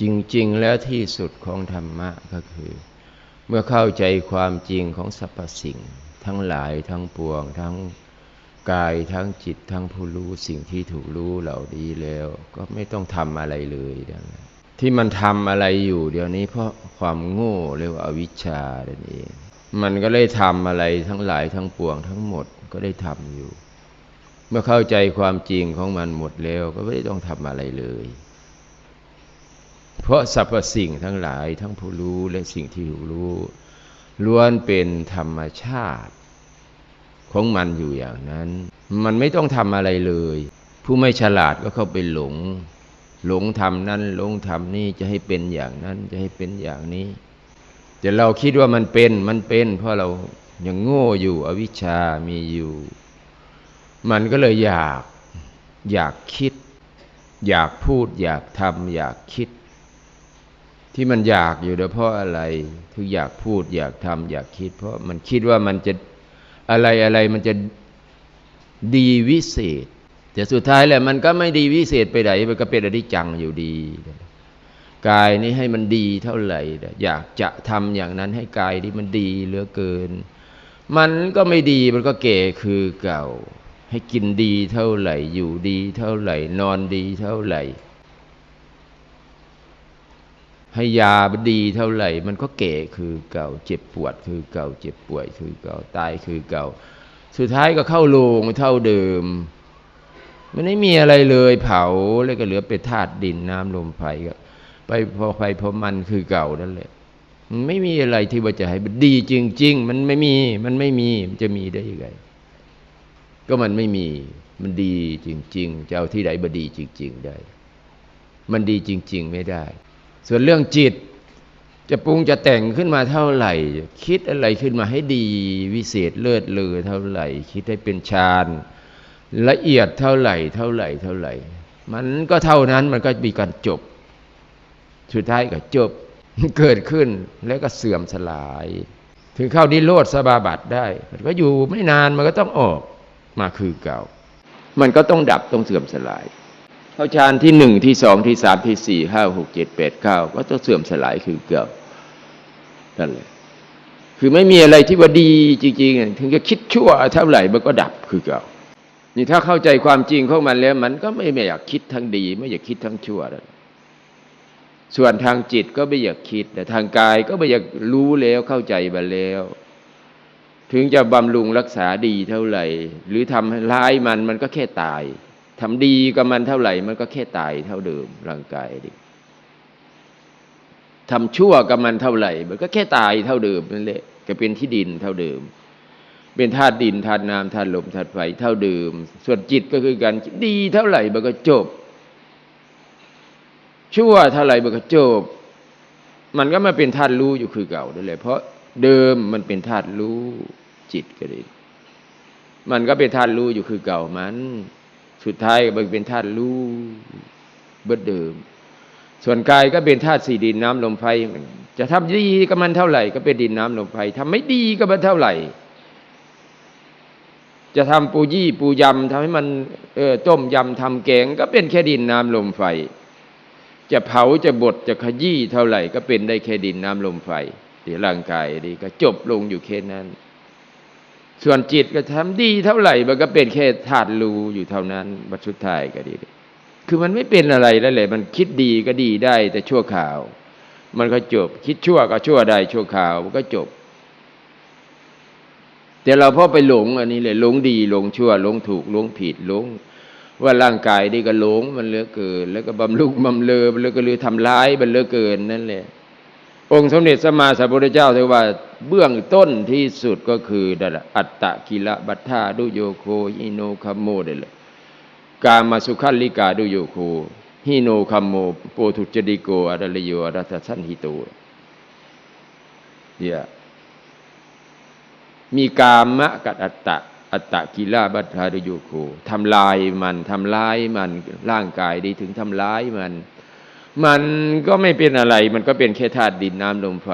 จริง ๆ แล้วที่สุดของธรรมะก็คือ เมื่อเข้าใจความจริงของสรรพสิ่ง ทั้งหลายทั้งปวง ทั้งกายทั้งจิตทั้งผู้รู้สิ่งที่ถูกรู้เหล่านี้แล้ว ก็ไม่ต้องทำอะไรเลยดังนั้นที่มันทำอะไรอยู่เดี๋ยวนี้เพราะความโง่เรียกว่าอวิชชาดันเอง มันก็เลยทำอะไรทั้งหลายทั้งปวงทั้งหมดก็ได้ทำอยู่ เมื่อเข้าใจความจริงของมันหมดแล้วก็ไม่ได้ต้องทำอะไรเลย เพราะสรรพสิ่งทั้งหลายทั้งผู้รู้และสิ่งที่ถูกรู้ ล้วนเป็นธรรมชาติ ของมันอยู่อย่างนั้น มันไม่ต้องทำอะไรเลย ผู้ไม่ฉลาดก็เข้าไปหลง หลงทำนั้นหลงทำนี่จะให้เป็นอย่างนั้นจะให้เป็นอย่างนี้ แต่เราคิดว่ามันเป็นมันเป็น เพราะเรายังโง่อยู่อวิชชามีอยู่ มันก็เลยอยากอยากคิด อยากพูดอยากทำอยากคิด ที่มันอยากอยู่เดเพราะอะไรถึงอยากพูดอยากทำอยากคิด เพราะมันคิดว่ามันจะอะไรอะไรมันจะดีวิเศษ แต่สุดท้ายแหละมันก็ไม่ดีวิเศษไปไหนมันก็เป็นอนิจจังอยู่ดี กายนี้ให้มันดีเท่าไหร่ อยากจะทำอย่างนั้นให้กายนี้มันดีเหลือเกิน มันก็ไม่ดีมันก็เก่คือเก่า ให้กินดีเท่าไหร่ อยู่ดีเท่าไหร่ นอนดีเท่าไหร่ ให้ยาดีเท่าไหร่ มันก็เก่คือเก่าเจ็บปวดคือเก่าเจ็บป่วยคือเก่าตายคือเก่า สุดท้ายก็เข้าโรงเท่าเดิม มันไม่มีอะไรเลยเผาแล้วก็เหลือเป็นธาตุดินน้ำลมไฟก็ไปพอไฟพอมันคือเก่านั่นแหละมันไม่มีอะไรที่ว่าจะให้ดีจริง ๆ มันไม่มีมันไม่มีมันจะมีได้ยังไงก็มันไม่มีมันดีจริง ๆ จะเอาที่ไหนบดีจริง ๆ ได้ มันดีจริง ๆ ไม่ได้ ส่วนเรื่องจิต จะปรุงจะแต่งขึ้นมาเท่าไหร่ คิดอะไรขึ้นมาให้ดี วิเศษเลิศเลอเท่าไหร่ คิดให้เป็นฌานละเอียดเท่าไหร่ เท่าไหร่เท่าไหร่ มันก็เท่านั้นมันก็มีการจบ สุดท้ายก็จบเกิดขึ้นแล้วก็เสื่อมสลาย ถึงเข้านิโรธสบาบัติได้ มันก็อยู่ไม่นานมันก็ต้องออกมาคือเก่า มันก็ต้องดับต้องเสื่อมสลาย เข้าฌานที่หนึ่งที่สองที่สามที่สี่ห้าหกเจ็ดแปดเก้าก็ต้องเสื่อมสลายคือเก่านั่นแหละคือไม่มีอะไรที่ว่าดีจริงๆถึงจะคิดชั่วเท่าไหร่มันก็ดับคือเก่านี่ถ้าเข้าใจความจริงของมันแล้ว มันก็ไม่อยากคิดทั้งดี ไม่อยากคิดทั้งชั่วแล้วส่วนทางจิตก็ไม่อยากคิดแต่ทางกายก็ไม่อยากรู้แล้วเข้าใจมาแล้ว ถึงจะบำรุงรักษาดีเท่าไหร่ หรือทำร้ายมันมันก็แค่ตาย ทำดีกับมันเท่าไหร่ มันก็แค่ตายเท่าเดิมร่างกายดิทำชั่วกับมันเท่าไหร่ มันก็แค่ตายเท่าเดิมนั่นแหละก็เป็นที่ดินเท่าเดิม เป็นธาตุดินธาตุน้ำธาตุลมธาตุไฟเท่าเดิม ส่วนจิตก็คือการดีเท่าไหร่มันก็จบ ชั่วเท่าไหร่มันก็จบ มันก็มาเป็นธาตุรู้อยู่คือเก่านั่นแหละเพราะเดิมมันเป็นธาตุรู้จิตก็ดีมันก็เป็นธาตุรู้อยู่คือเก่ามัน สุดท้ายมันเป็นธาตุรู้เบิดเดิม ส่วนกายก็เป็นธาตุสี่ดินน้ำลมไฟจะทำดีกับมันเท่าไหร่ ก็เป็นดินน้ำลมไฟทำไม่ดีกับมันเท่าไหร่ จะทำปูยี่ปูยำทำให้มันเออต้มยำทำแกง ก็เป็นแค่ดินน้ำลมไฟ จะเผาจะบดจะขยี้เท่าไหร่ ก็เป็นได้แค่ดินน้ำลมไฟเดี๋ยวร่างกายดีก็จบลงอยู่แค่นั้น ส่วนจิตก็ทำดีเท่าไหร่มันก็เป็นแค่ธาตุรู้อยู่เท่านั้นบัชุดท้ายก็ดี คือมันไม่เป็นอะไรแล้วเลยมันคิดดีก็ดีได้ แต่ชั่วข่าว มันก็จบ คิดชั่วก็ชั่วได้ชั่วข่าวมันก็จบ แต่เราพอไปหลงอันนี้เลยหลงดีหลงชั่วหลงถูกหลงผิดหลงว่าร่างกายนี่ก็หลงมันเหลือเกิน แล้วก็บำรุงบำเลอแล้วก็ลือทำร้ายมันเหลือเกินนั่นแหละ องค์สมเด็จสมมาสัมพุทธเจ้าถือว่าเบื้องต้นที่สุดก็คือดัลอัตตะกิละบัตธาดุโยโคอิโนคัมโมเดลกามาสุขันลิกาดุโยโคฮิโนคัมโมโปทุจดิโกอรัลโยอรัตสันหิโตเนี่ยมีกามะกับอัตตะอัตตะกิลาบัตธาดุโยโคทำลายมันทำร้ายมันร่างกายดีถึงทำร้ายมัน มันก็ไม่เป็นอะไร มันก็เป็นแค่ธาตุดินน้ำลมไฟ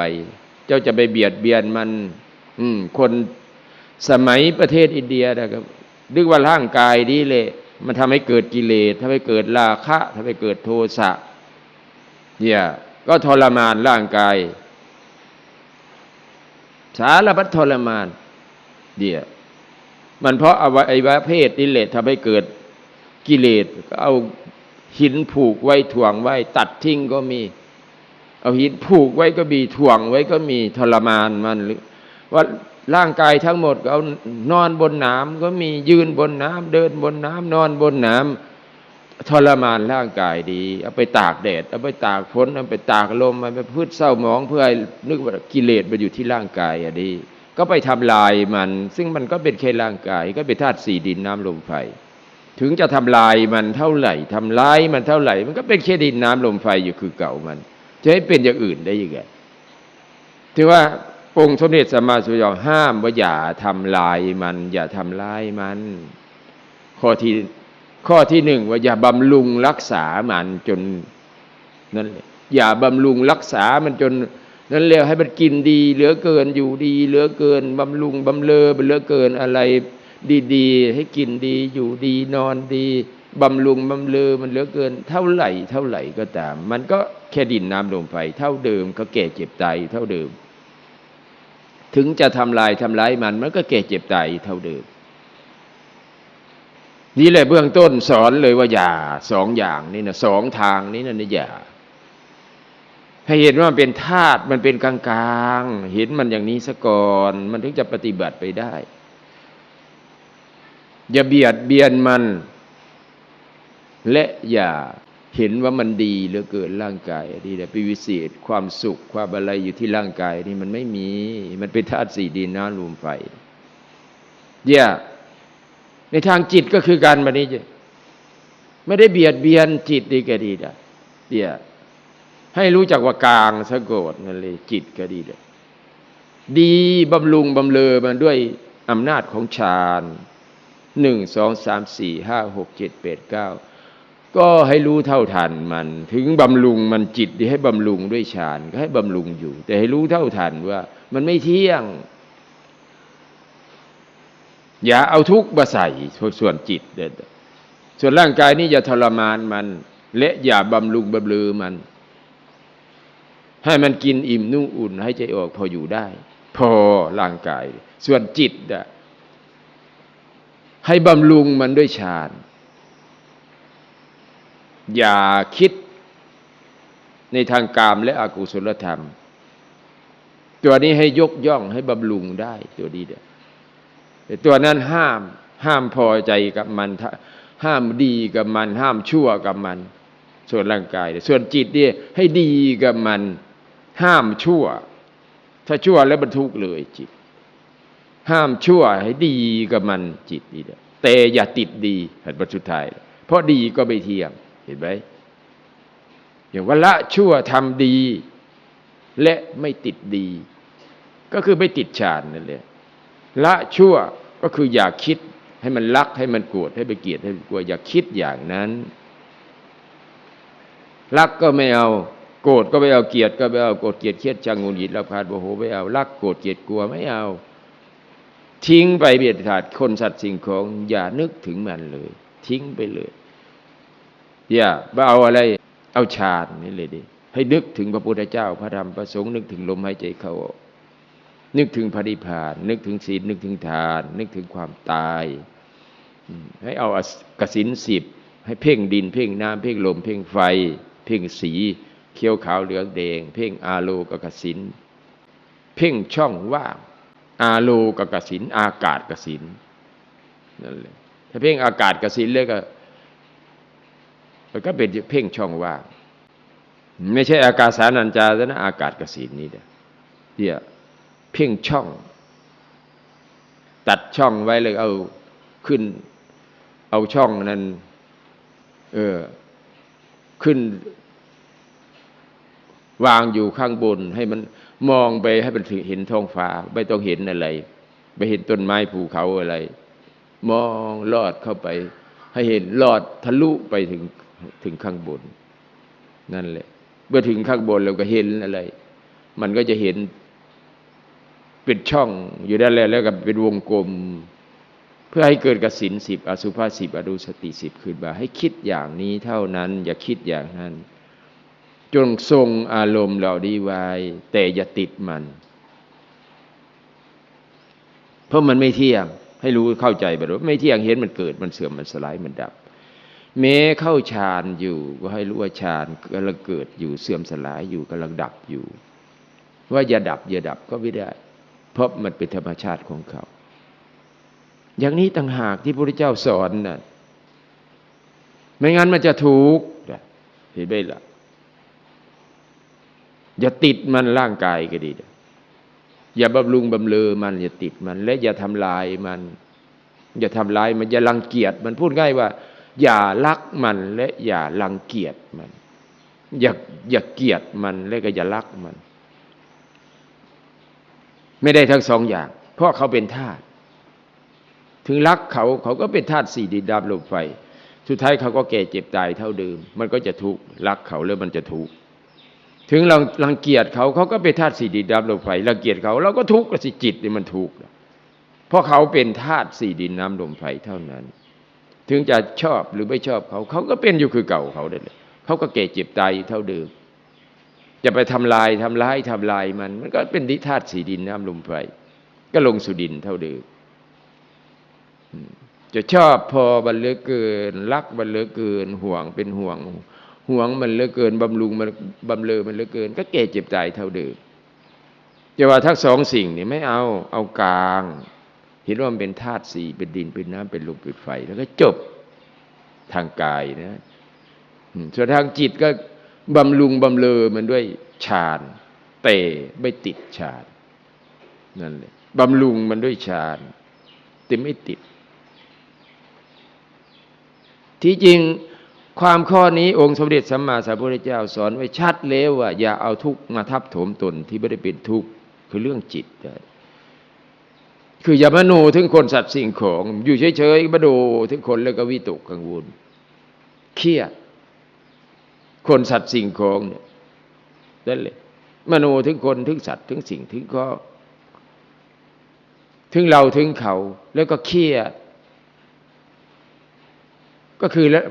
เจ้าจะไปเบียดเบียนมัน อืม คนสมัยประเทศอินเดียนะครับดึกว่าร่างกายนี้เลยมันทำให้เกิดกิเลสทำให้เกิดราคะทำให้เกิดโทสะเนี่ยก็ทรมานร่างกาย สารพัดทรมานเดี๋ยมันเพราะอวัยวะเพศนี่แหละทำให้เกิดกิเลสก็เอา หินผูกไว้ถ่วงไว้ ตัดทิ้งก็มี เอาหินผูกไว้ก็มีถ่วงไว้ก็มีทรมานมันหรือ ว่าร่างกายทั้งหมดก็เอานอนบนน้ำก็มียืนบนน้ำเดินบนน้ำนอนบนน้ำทรมานร่างกายดี เอาไปตากแดด เอาไปตากฝนเอาไปตากลมเอาไปพืชเศร้าหมองเพื่อให้นึกว่ากิเลสมันอยู่ที่ร่างกายอะดี ก็ไปทำลายมัน ซึ่งมันก็เป็นแค่ร่างกาย ก็เป็นธาตุสี่ดินน้ำลมไฟ ถึงจะทำลายมันเท่าไหร่ทำร้ายมันเท่าไหร่ มันก็เป็นแค่ดินน้ำลมไฟอยู่คือเก่ามัน จะให้เป็นอย่างอื่นได้ยังไงถือว่าองค์สมเด็จสัมมาสัมพุทธเจ้าห้ามว่าอย่าทำลายมัน อย่าทำร้ายมัน ข้อที่ข้อที่หนึ่งว่าอย่าบำรุงรักษามันจนนั่นแหละอย่าบำรุงรักษามันจนนั่นเรียกให้มันกินดี เหลือเกินอยู่ดี เหลือเกินบำรุงบำเลอเหลือเกินอะไร ดีๆ ให้กินดีอยู่ดีนอนดีบำรุงบำเลอมันเหลือเกิน เท่าไหร่ เท่าไหร่ก็ตาม มันก็แค่ดินน้ำลมไฟเท่าเดิมก็แก่เจ็บตายเท่าเดิม ถึงจะทำลายทำร้ายมันมันก็แก่เจ็บตายเท่าเดิม นี่แหละเบื้องต้นสอนเลยว่าอย่าสองอย่างนี่นะสองทางนี้นะอย่าให้เห็นว่ามันเป็นธาตุมันเป็นกลางๆ เห็นมันอย่างนี้ซะก่อน มันถึงจะปฏิบัติไปได้ อย่าเบียดเบียนมัน และอย่าเห็นว่ามันดีเหลือเกินร่างกายดีแต่ไปวิเศษความสุขความอะไรอยู่ที่ร่างกายนี่มันไม่มี มันเป็นธาตุสี่ดินน้ำลมไฟอย่าในทางจิตก็คือการมานี้จะไม่ได้เบียดเบียนจิตดีก็ดีนะเดี๋ยให้รู้จักว่ากลางสะกดนั่นเลยจิตก็ดีเลยดีบำรุงบำเลอมันด้วยอำนาจของฌาน หนึ่งสองสามสี่ห้าหกเจ็ดแปดเก้าก็ให้รู้เท่าทันมัน ถึงบำรุงมันจิตที่ให้บำรุงด้วยฌานก็ให้บำรุงอยู่ แต่ให้รู้เท่าทันว่า มันไม่เที่ยง อย่าเอาทุกข์มาใส่ส่วนจิตเด็ดส่วนร่างกายนี่อย่าทรมานมัน และอย่าบำรุงบำลือมัน ให้มันกินอิ่มนุ่งอุ่นให้ใจออกพออยู่ได้ พอร่างกาย ส่วนจิตอะ ให้บำรุงมันด้วยฌาน อย่าคิดในทางกามและอกุศลธรรม ตัวนี้ให้ยกย่องให้บำรุงได้ตัวนี้เดียแต่ตัวนั้นห้ามห้ามพอใจกับมันห้ามดีกับมัน ห้ามชั่วกับมัน ส่วนร่างกาย ส่วนจิตเนี่ยให้ดีกับมัน ห้ามชั่ว ถ้าชั่วแล้วบรรทุกเลยจิต ห้ามชั่วให้ดีกับมันจิตนี่แต่อย่าติดดีเห็นบทสุดท้าย เพราะดีก็ไม่เที่ยงเห็นไหมอย่างว่าละชั่วทำดี และไม่ติดดี ก็คือไม่ติดฌานนั่นแหละละชั่วก็คืออย่าคิดให้มันรักให้มันโกรธให้ไปเกลียดให้มันกลัวอย่าคิดอย่างนั้นรักก็ไม่เอาโกรธก็ไม่เอาเกลียดก็ไม่เอาโกรธเกลียดเครียดชังงุนหงิดรับพานโมโหไม่เอารักโกรธเกลียดกลัวไม่เอา ทิ้งไปเบียดขาดคนสัตว์สิ่งของอย่านึกถึงมันเลย ทิ้งไปเลยอย่าเอาอะไรเอาฌานนี่เลยดิให้นึกถึงพระพุทธเจ้าพระธรรมพระสงฆ์นึกถึงลมหายใจเขาออกนึกถึงพระนิพพาน นึกถึงศีลนึกถึงทาน นึกถึงความตาย ให้เอากสินสิบให้เพ่งดิน เพ่งน้ำเพ่งลม เพ่งไฟ เพ่งสีเขียวขาวเหลืองแดง เพ่งอาโลกกสินเพ่งช่องว่าง อาโลกกสินอากาศกสินนั่นแหละถ้าเพ่งอากาศกสินเลยก็มันก็เป็นเพ่งช่องว่างไม่ใช่อากาศสานัญจาแต่นะอากาศกสินนี่เดียวเพ่งช่อง ตัดช่องไว้เลยเอาขึ้น เอาช่องนั้น เออ ขึ้น วางอยู่ข้างบน ให้มันมองไปให้มันเห็นท้องฟ้าไม่ต้องเห็นอะไรไม่เห็นต้นไม้ภูเขาอะไร มองลอดเข้าไป ให้เห็นลอดทะลุไปถึงถึงข้างบน นั่นแหละเมื่อถึงข้างบนเราก็เห็นอะไร มันก็จะเห็นเป็นช่องอยู่ด้านแรกแล้วก็เป็นวงกลม เพื่อให้เกิดกสินสิบอสุภาสิบอดุสติสิบขึ้นมาให้คิดอย่างนี้เท่านั้น อย่าคิดอย่างนั้น จงทรงอารมณ์เหล่านี้ไว้ แต่อย่าติดมัน เพราะมันไม่เที่ยง ให้รู้เข้าใจไปว่าไม่เที่ยงเห็นมันเกิดมันเสื่อมมันสลายมันดับแม้เข้าฌานอยู่ก็ให้รู้ว่าฌานกำลังเกิดอยู่เสื่อมสลายอยู่กำลังดับอยู่ ว่าอย่าดับอย่าดับก็ไม่ได้ เพราะมันเป็นธรรมชาติของเขา อย่างนี้ต่างหากที่พระพุทธเจ้าสอนนะ่ะไม่งั้นมันจะถูกเห็นไหมล่ะ อย่าติดมันร่างกายก็ดีนะอย่าบำรุงบำเรอมันอย่าติดมัน และอย่าทำลายมัน อย่าทำลายมันอย่ารังเกียจมันพูดง่ายว่า อย่ารักมันและอย่ารังเกียจมัน อย่าอย่าเกลียดมันและก็อย่ารักมัน ไม่ได้ทั้งสองอย่าง เพราะเขาเป็นธาตุถึงรักเขาเขาก็เป็นธาตุสี่ดินดำลมไฟสุดท้ายเขาก็แก่เจ็บตายเท่าเดิม มันก็จะทุกข์รักเขาแล้วมันจะทุกข์ ถึงเรารังเกียจเขาเขาก็เป็นธาตุสี่ดินดำลมไฟรังเกียจเขาเราก็ทุกข์สิจิตนี่มันทุกข์เพราะเขาเป็นธาตุสี่ดินน้ำลมไฟเท่านั้น ถึงจะชอบหรือไม่ชอบเขา เขาก็เป็นอยู่คือเก่าเขาเด้เลยเขาก็แก่เจ็บตายเท่าเดิมจะไปทำลายทำร้ายทำลายมัน มันก็เป็นดิธาตุสีดินน้ำลมไฟก็ลงสู่ดินเท่าเดิมจะชอบพอบันเลือเกิน รักบันเลือเกินห่วงเป็นห่วง หวงมันเหลือเกินบำรุงมันบำเลอมันเหลือเกิน ก็แก่เจ็บตายเท่าเดิมจะว่าทั้งสองสิ่งนี่ไม่เอาเอากลางเห็นว่ามันเป็นธาตุสี่เป็นดินเป็นน้ำเป็นลมเป็นไฟ แล้วก็จบทางกายนะส่วนทางจิตก็บำรุงบำเลอมันด้วยฌานแต่ไม่ติดฌานนั่นเลยบำรุงมันด้วยฌานแต่ไม่ติด ที่จริง ความข้อนี้องค์สมเด็จสัมมาสัมพุทธเจ้าสอนไว้ชัดแล้วว่า อย่าเอาทุกข์มาทับถมตนที่ไม่ได้เป็นทุกข์คือเรื่องจิต คืออย่ามโนถึงคนสัตว์สิ่งของ อยู่เฉยๆมโนถึงคนแล้วก็วิตกกังวล เครียด คนสัตว์สิ่งของเนี่ยนั่นเลยมโนถึงคนถึงสัตว์ถึงสิ่งถึงก็ ถึงเราถึงเขา แล้วก็เครียด ก็คือแล้ว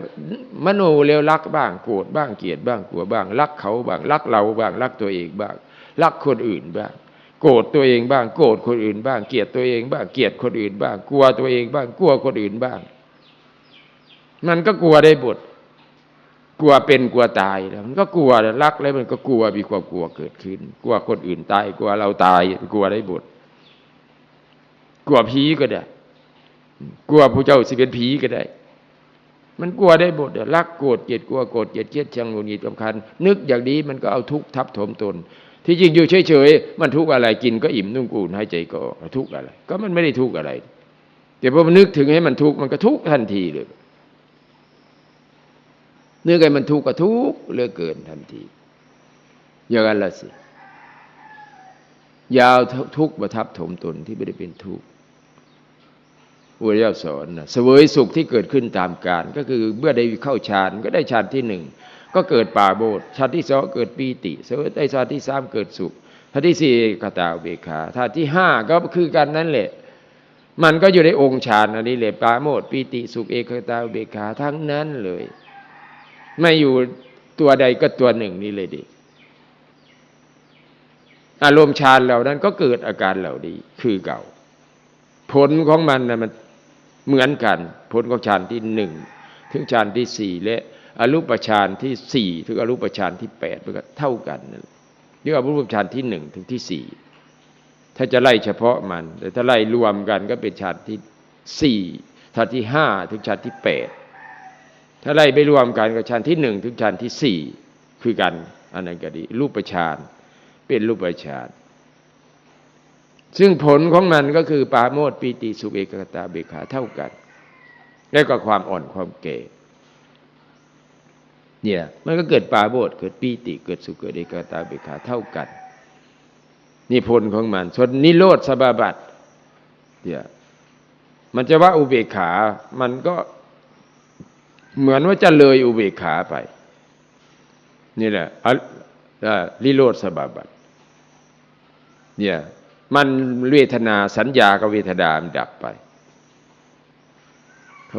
มโนเร็วรักบ้างโกรธบ้างเกลียดบ้างกลัวบ้าง รักเขาบ้างรักเราบ้างรักตัวเองบ้าง รักคนอื่นบ้าง โกรธตัวเองบ้าง โกรธคนอื่นบ้าง เกลียดตัวเองบ้างเกลียดคนอื่นบ้าง กลัวตัวเองบ้างกลัวคนอื่นบ้าง มันก็กลัวได้บทกลัวเป็นกลัวตายแล้วมันก็กลัวรักแล้วมันก็กลัวมีความกลัวเกิดขึ้น กลัวคนอื่นตายกลัวเราตายกลัวได้บทกลัวผีก็ได้ กลัวผู้เจ้าสิเป็นผีก็ได้ มันกลัวได้บทรักโกรธเกลียดกลัวโกรธเกลียดเกลียดชังหงุดหงิดสำคัญนึกอย่างนี้มันก็เอาทุกข์ทับถมตน ที่จริงอยู่เฉยๆมันทุกข์อะไรกินก็อิ่มนุ่งกูนหายใจก็ทุกข์อะไร ก็มันไม่ได้ทุกข์อะไรแต่พอมันนึกถึงให้มันทุกข์มันก็ทุกข์ทันทีเลยเนื้อไก่มันทุกข์ก็ทุกข์เลือเกินทันทีอย่างนั้นละสิยาวทุกข์ประทับถมตนที่ไม่ได้เป็นทุกข์ พระเจ้าสอนนะเสวยสุขที่เกิดขึ้นตามการ ก็คือเมื่อได้เข้าฌานก็ได้ฌานที่หนึ่งก็เกิดป่าโบดฌานที่สองเกิดปีติเสวยได้ฌานที่สามเกิดสุขฌาที่สี่กตาเบคาฌาที่ห้าก็คือกันนั่นแหละ มันก็อยู่ในองค์ฌานอันนี้แหละปาโมดปีติสุขเอกตาเบคาทั้งนั้นเลย ไม่อยู่ตัวใดก็ตัวหนึ่งนี้เลยดิอารมณ์ฌานเหล่านั้นก็เกิดอาการเหล่านี้คือเก่า ผลของมันนะมัน เหมือนกัน ผลของฌานที่หนึ่งถึงฌานที่สี่และอรูปฌานที่สี่ถึงอรูปฌานที่แปดมันก็เท่ากันนั่นเรียกว่ารูปฌานที่หนึ่งถึงที่สี่ถ้าจะไล่เฉพาะมัน แต่ถ้าไล่รวมกันก็เป็นฌานที่สี่ฌานที่ห้าถึงฌานที่แปดถ้าไล่ไปรวมกันกับฌานที่หนึ่งถึงฌานที่สี่คือกันอันนั้นก็ดีรูปฌานเป็นรูปฌาน ซึ่งผลของมันก็คือปาโมดปีติสุเอกตาเบขาเท่ากัน แล้วก็ความอ่อนความเก่เนี่ยมันก็เกิดปาโมดเกิดปีติเกิดสุเกิดเอกตาเบขาเท่ากัน นี่ผลของมันส่วนนิโรธสบาบัตเนี่ยมันจะว่าอุเบกขา มันก็เหมือนว่าจะเลยอุเบกขาไป นี่แหละลิโรธสบาบัตเนี่ย มันเวทนาสัญญากับเวทนามันดับไป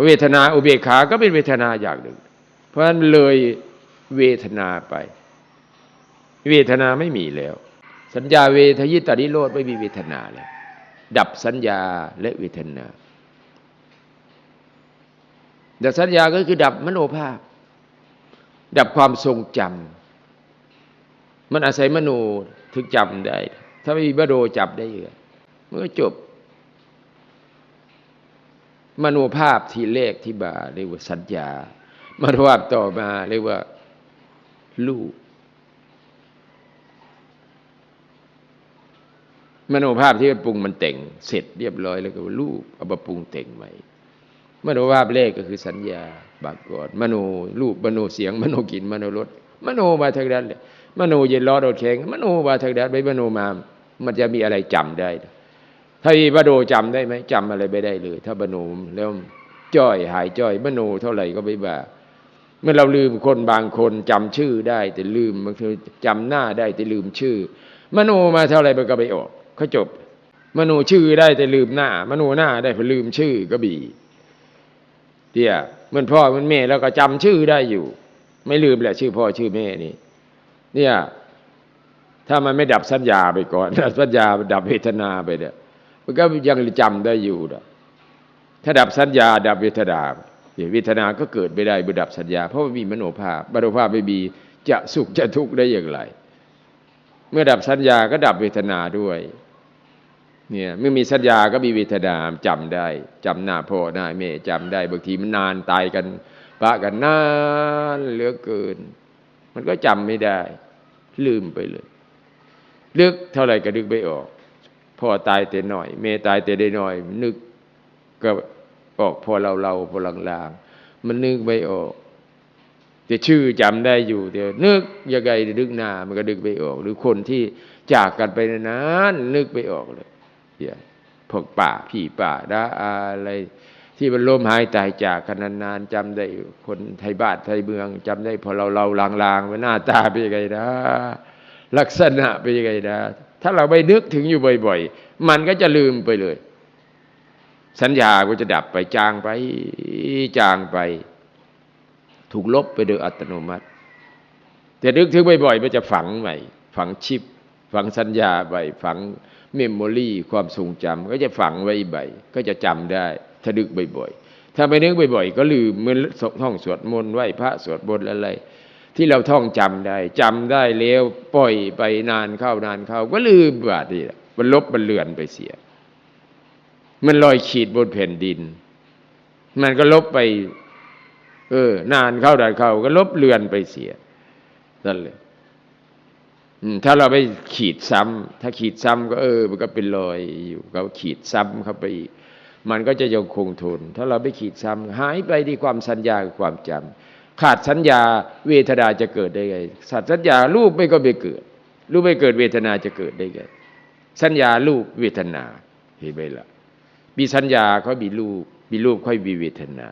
เวทนาอุเบกขาก็เป็นเวทนาอย่างหนึ่ง เพราะฉะนั้นเลยเวทนาไป เวทนาไม่มีแล้ว สัญญาเวทยิตานิโรธไม่มีเวทนาแล้วดับสัญญาและเวทนาดับสัญญาก็คือดับมโนภาพ ดับความทรงจำมันอาศัยมโนถึงจำได้ ถ้าไม่มีมโนจับได้เยังไงมันก็จบ มโนภาพที่เลขที่บาเรียกว่าสัญญามโนภาพต่อมาเรียกว่าลูกมโนภาพที่มันปรุงมันแต่งเสร็จเรียบร้อยแล้วก็รูปเอามาปรุงแต่งใหม่ มโนภาพเลขก็คือสัญญาบากกอดมโนรูปมโนเสียง มโนกลิ่นมโนรสมโนมาทางนั้นเลย มโนเย็นร้อนโดดแข็งมโนมาทางนั้นไปมโนมา มันจะมีอะไรจำได้ถ้ามีมโนจำได้ไหมจำอะไรไม่ได้เลย ถ้ามโนแล้วจ้อยหายจ้อยมโนเท่าไหร่ก็ไม่บ้าเมื่อเราลืมคนบางคนจำชื่อได้ แต่ลืมบางทีจำหน้าได้แต่ลืมชื่อ มโนมาเท่าไหร่มันก็ไม่ออกเขาจบ มโนชื่อได้แต่ลืมหน้า มโนหน้าได้พอลืมชื่อก็บีเดียมันพ่อมันแม่แล้วก็จำชื่อได้อยู่ ไม่ลืมแหละชื่อพ่อชื่อแม่นี่ เนี่ยถ้ามันไม่ดับสัญญาไปก่อนสัญญาดับเวทนาไปเนี่ยมันก็ยังจำได้อยู่นะถ้าดับสัญญา ดับเวทนาเวทนาก็เกิดไม่ได้เมื่อดับสัญญา เพราะมันมีมโนภาพมโนภาพไม่มีจะสุขจะทุกข์ได้อย่างไร เมื่อดับสัญญาก็ดับเวทนาด้วยเนี่ยเมื่อมีสัญญาก็มีเวทนาจำได้จำหน้าพ่อหน้าแม่จำได้บางทีมันนานตายกัน ปะกันนานเหลือเกิน มันก็จำไม่ได้ ลืมไปเลยลึกเท่าไหร่ก็นึกไม่ออก พ่อตายแต่หน่อยแม่ตายแต่ได้หน่อย นึกก็ออกพอเราเราพอลางๆ มันนึกไม่ออกแต่ชื่อจำได้อยู่เดี๋ยวนึกยังไงนึกหน้ามันก็นึกไม่ออก หรือคนที่จากกันไปนานนึกไม่ออกเลยอย่าพวกป่าพี่ป่าดาอะไร ที่มันล้มหายตายจากกันนานๆจำได้คนไทยบ้านไทยเมืองจำได้พอเราเราลางๆว่าหน้าตาเป็นยังไงนะ ลักษณะเป็นยังไงนะ ถ้าเราไม่นึกถึงอยู่บ่อยๆ มันก็จะลืมไปเลย สัญญาก็จะดับไปจางไปจางไป ถูกลบไปโดยอัตโนมัติ แต่นึกถึงบ่อยๆมันจะฝังใหม่ ฝังชิป ฝังสัญญาไปฝังเมมโมรีความทรงจำก็จะฝังไว้ใบก็จะจำได้ ถ้านึกบ่อยๆ ถ้าไม่นึกบ่อยๆ ก็ลืมเมื่อนท่องสวดมนต์ไหว้พระสวดมนต์อะไร ที่เราท่องจำได้จำได้แล้วปล่อยไปนานเข้านานเข้าก็ลืมบาดนี่มันลบมันเลือนไปเสีย มันลอยขีดบนแผ่นดิน มันก็ลบไป เออ นานเข้านานเข้า ก็ลบเลือนไปเสียนั่นเลยถ้าเราไปขีดซ้ำถ้าขีดซ้ำก็เออ มันก็เป็นรอยอยู่ ก็ขีดซ้ำเข้าไปอีก มันก็จะยังคงทน ถ้าเราไม่ขีดซ้ำหายไปที่ความสัญญาความจำขาดสัญญาเวทนาจะเกิดได้ไงขาดสัญญารูปไม่ก็ไม่เกิด รูปไม่เกิดเวทนาจะเกิดได้ไงสัญญารูปเวทนาเห็นไหมล่ะมีสัญญาเขามีรูปมีรูปค่อยมีเวทนา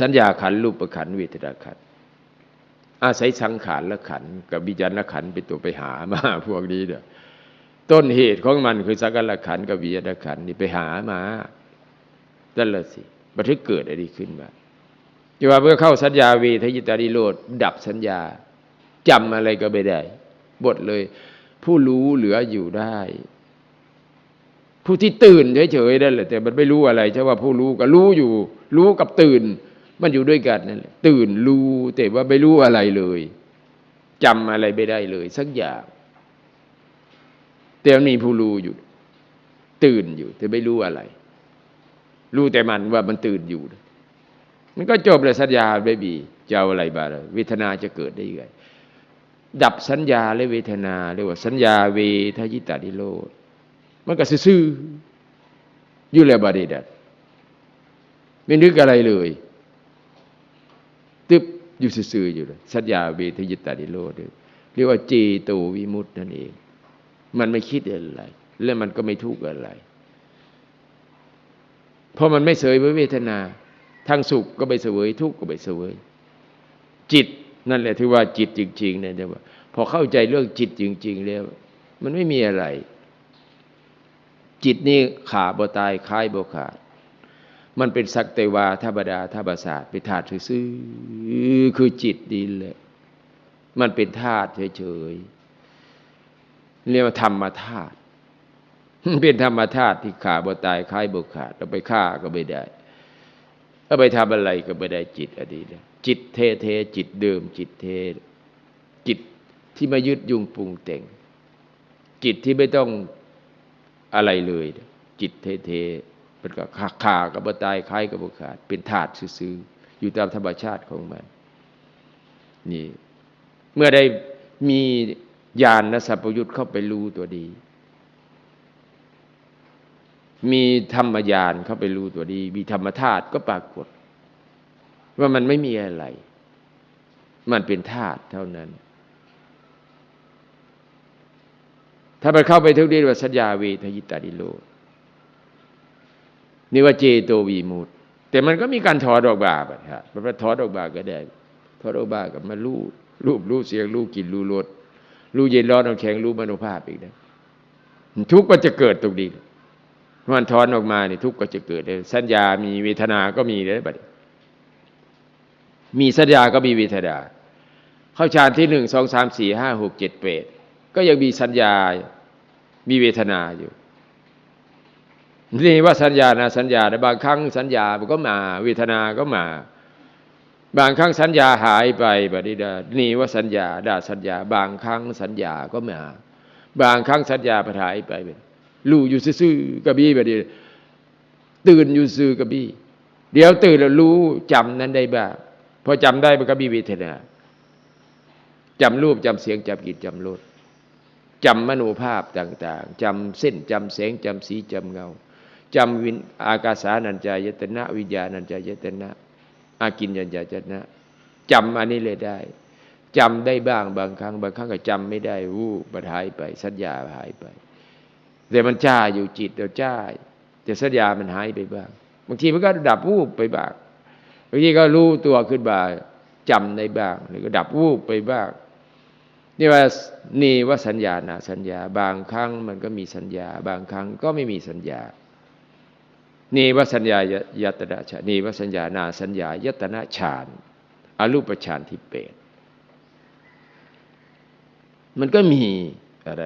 สัญญาขันรูปประขันเวทนาขันอาศัยสังขารและขันกับวิญญาณขันเป็นตัวไปหามาพวกนี้เนี่ย ต้นเหตุของมันคือสังขารขันกับวิญญาณขันนี่ไปหามานั่นละสิบันทึกเกิดอะไรขึ้นมาจะว่าเมื่อเข้าสัญญาเวทยิตาริโรดดับสัญญาจำอะไรก็ไม่ได้ บทเลย ผู้รู้เหลืออยู่ได้ ผู้ที่ตื่นเฉยๆนั่นแหละแต่มันไม่รู้อะไรใช่ว่าผู้รู้ก็รู้อยู่ รู้กับตื่น มันอยู่ด้วยกันนั่นแหละตื่นรู้แต่ว่าไม่รู้อะไรเลยจำอะไรไม่ได้เลย สักอย่าง แต่มันมีผู้รู้อยู่ ตื่นอยู่ แต่ไม่รู้อะไร รู้แต่มันว่ามันตื่นอยู่ มันก็จบเลยสัญญาไม่มีจะเอาอะไรบ้างเวทนาจะเกิดได้ยังไงดับสัญญาและเวทนาเรียกว่าสัญญาเวทยิตาดิโลดมันก็ซื่ออยู่แล้วบาดีดัดไม่นึกอะไรเลยตึบอยู่ซื่อๆอยู่เลยสัญญาเวทยิตาดิโลดเรียกว่าเจโตวิมุตตนั่นเอง มันไม่คิดอะไร และมันก็ไม่ทุกข์อะไร เพราะมันไม่เสวยเวทนาทั้งสุขก็ไปเสวยทุกข์ก็ไปเสวย จิตนั่นแหละที่ว่าจิตจริงๆเนี่ยแต่ว่า พอเข้าใจเรื่องจิตจริง ๆ แล้ว มันไม่มีอะไร จิตนี่ขาบ่ตายคล้ายบ่ขาด มันเป็นสักเตวาธรรมดาธรรมศาสตร์ไปถาดซื่อคือจิตดีเลยมันเป็นธาตุเฉยๆ เรียกว่าธรรมธาตุเป็นธรรมธาตุที่ขาบ่ตายคล้ายบ่ขาดเราไปฆ่าก็ไม่ได้เอาไปทำอะไรก็ไม่ได้จิตอันนี้นะจิตเทเทๆจิตเดิม จิตเท จิตที่ไม่ยึดยุ่งปรุงแต่ง จิตที่ไม่ต้องอะไรเลย จิตเทเทมันก็ขาขากับตายคล้ายกับขาด เป็นธาตุซื่อๆอยู่ตามธรรมชาติของมัน นี่ เมื่อได้มี ญาณและสัพยุตเข้าไปรู้ตัวดี มีธรรมญาณเข้าไปรู้ตัวดี มีธรรมธาตุก็ปรากฏ ว่ามันไม่มีอะไร มันเป็นธาตุเท่านั้น ถ้ามันเข้าไปทุกทีว่าสัญญาเวทยิตาดิโลนี่ว่าเจโตวีมุตแต่มันก็มีการถอดออกบาปอะครับมันถอดออกบาก็ได้ถอดออกบากับมารู้รูปรู้เสียงรู้กลิ่นรู้รส รู้เย็นร้อนเอาแข็งรู้มโนภาพอีกนะทุกข์ก็จะเกิดตรงนี้มันถอนออกมาเนี่ยทุกข์ก็จะเกิดเลยสัญญามีเวทนา ก็มีเลยบัดนี้มีสัญญาก็มีเวทนา เข้าฌานที่หนึ่งสองสามสี่ห้าหกเจ็ดแปดก็ยังมีสัญญา มีเวทนาอยู่นี่ว่าสัญญานะสัญญาแต่บางครั้งสัญญามันก็มา เวทนาก็มา บางครั้งสัญญาหายไปบัดนี้ดานี่ว่าสัญญาดาสัญญา บางครั้งสัญญาก็มา บางครั้งสัญญาหายไปรู้อยู่ซื่อๆกระบี่บัดนี้ตื่นอยู่ซื่อกระบี่เดี๋ยวตื่นแล้วรู้จำนั้นได้บ้างพอจำได้มันก็มีเวทนาจำรูปจำเสียงจำกลิ่นจำรสจำมโนภาพต่าง ๆจำเส้นจำแสงจำสีจำเงาจำวินอากาสานัญจายตนะ วิญญาณัญจายตนะ อากินยัญจายตนะจำอันนี้เลยได้จำได้บ้างบางครั้ง บางครั้งก็จำไม่ได้วูบหายไปสัญญาหายไปแต่มันจ้าอยู่จิตเราจ้าแต่สัญญามันหายไปบ้าง บางทีมันก็ดับวูบไปบ้างบางทีก็รู้ตัวขึ้นมาจำได้บ้าง หรือก็ดับวูบไปบ้าง นี่ว่านี่ว่าสัญญานะสัญญา บางครั้งมันก็มีสัญญา บางครั้งก็ไม่มีสัญญา นี่ว่าสัญญายตนะฌานนี่ว่าสัญญานาสัญญายตนะฌานอรูปฌานที่เปดมันก็มีอะไร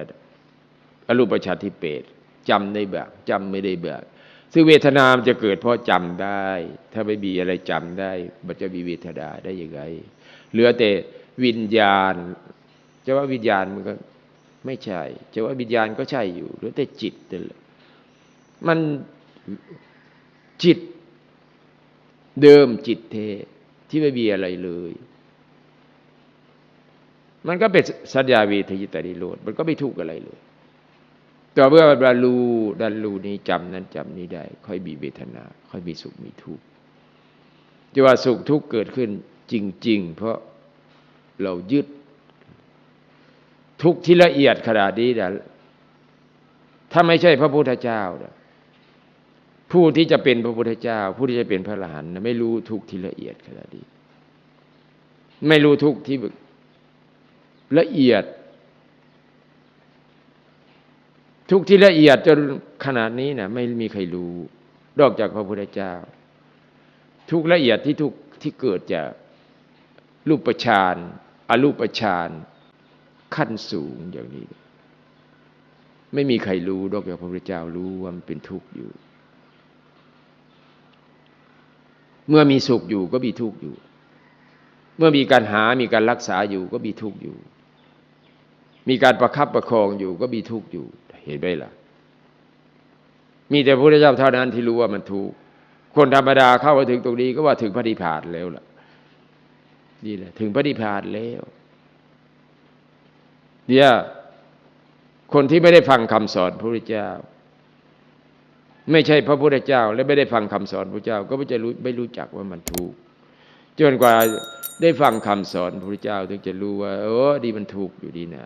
อรูปฌานที่เปดจำได้แบบจำไม่ได้แบบซึ่งเวทนามันจะเกิดเพราะจำได้ ถ้าไม่มีอะไรจำได้ มันจะมีเวทนาได้ยังไงเหลือแต่วิญญาณจะว่าวิญญาณมันก็ไม่ใช่จะว่าวิญญาณก็ใช่อยู่เหลือแต่จิตนั่นแหละมัน จิตเดิมจิตเทที่ไม่มีอะไรเลย มันก็เป็นสัญญาเวทยิตานิโรธมันก็ไม่ทุกข์อะไรเลยแต่เมื่อบรรลุดันรูนี้จำนั้นจำนี้ได้ ค่อยมีเวทนา ค่อยมีสุขมีทุกข์จะว่าสุขทุกข์เกิดขึ้นจริง ๆ เพราะเรายึดทุกข์ที่ละเอียดขนาดนี้นะถ้าไม่ใช่พระพุทธเจ้านะ ผู้ที่จะเป็นพระพุทธเจ้า ผู้ที่จะเป็นพระอรหันไม่รู้ทุกที่ละเอียดขนาดนี้ไม่รู้ทุกที่ละเอียด ทุกที่ละเอียดจนขนาดนี้นะไม่มีใครรู้ นอกจากพระพุทธเจ้า ทุกละเอียดที่ทุกที่เกิดจากรูปฌานอรูปฌานขั้นสูงอย่างนี้ ไม่มีใครรู้นอกจากพระพุทธเจ้ารู้ว่ามันเป็นทุกข์อยู่ เมื่อมีสุขอยู่ก็มีทุกข์อยู่ เมื่อมีการหา มีการรักษาอยู่ก็มีทุกข์อยู่ มีการประคับประคองอยู่ก็มีทุกข์อยู่ เห็นไหมล่ะ มีแต่พระพุทธเจ้าเท่านั้นที่รู้ว่ามันทุกข์ คนธรรมดาเข้ามาถึงตรงนี้ก็ว่าถึงพระนิพพานแล้วล่ะ นี่แหละ ถึงพระนิพพานแล้ว เนี่ย คนที่ไม่ได้ฟังคำสอนพระพุทธเจ้า ไม่ใช่พระพุทธเจ้า และไม่ได้ฟังคำสอนพระเจ้า ก็ไม่จะรู้ไม่รู้จักว่ามันถูกจนกว่าได้ฟังคำสอนพระพุทธเจ้า ถึงจะรู้ว่าเออดีมันถูกอยู่ดีนะ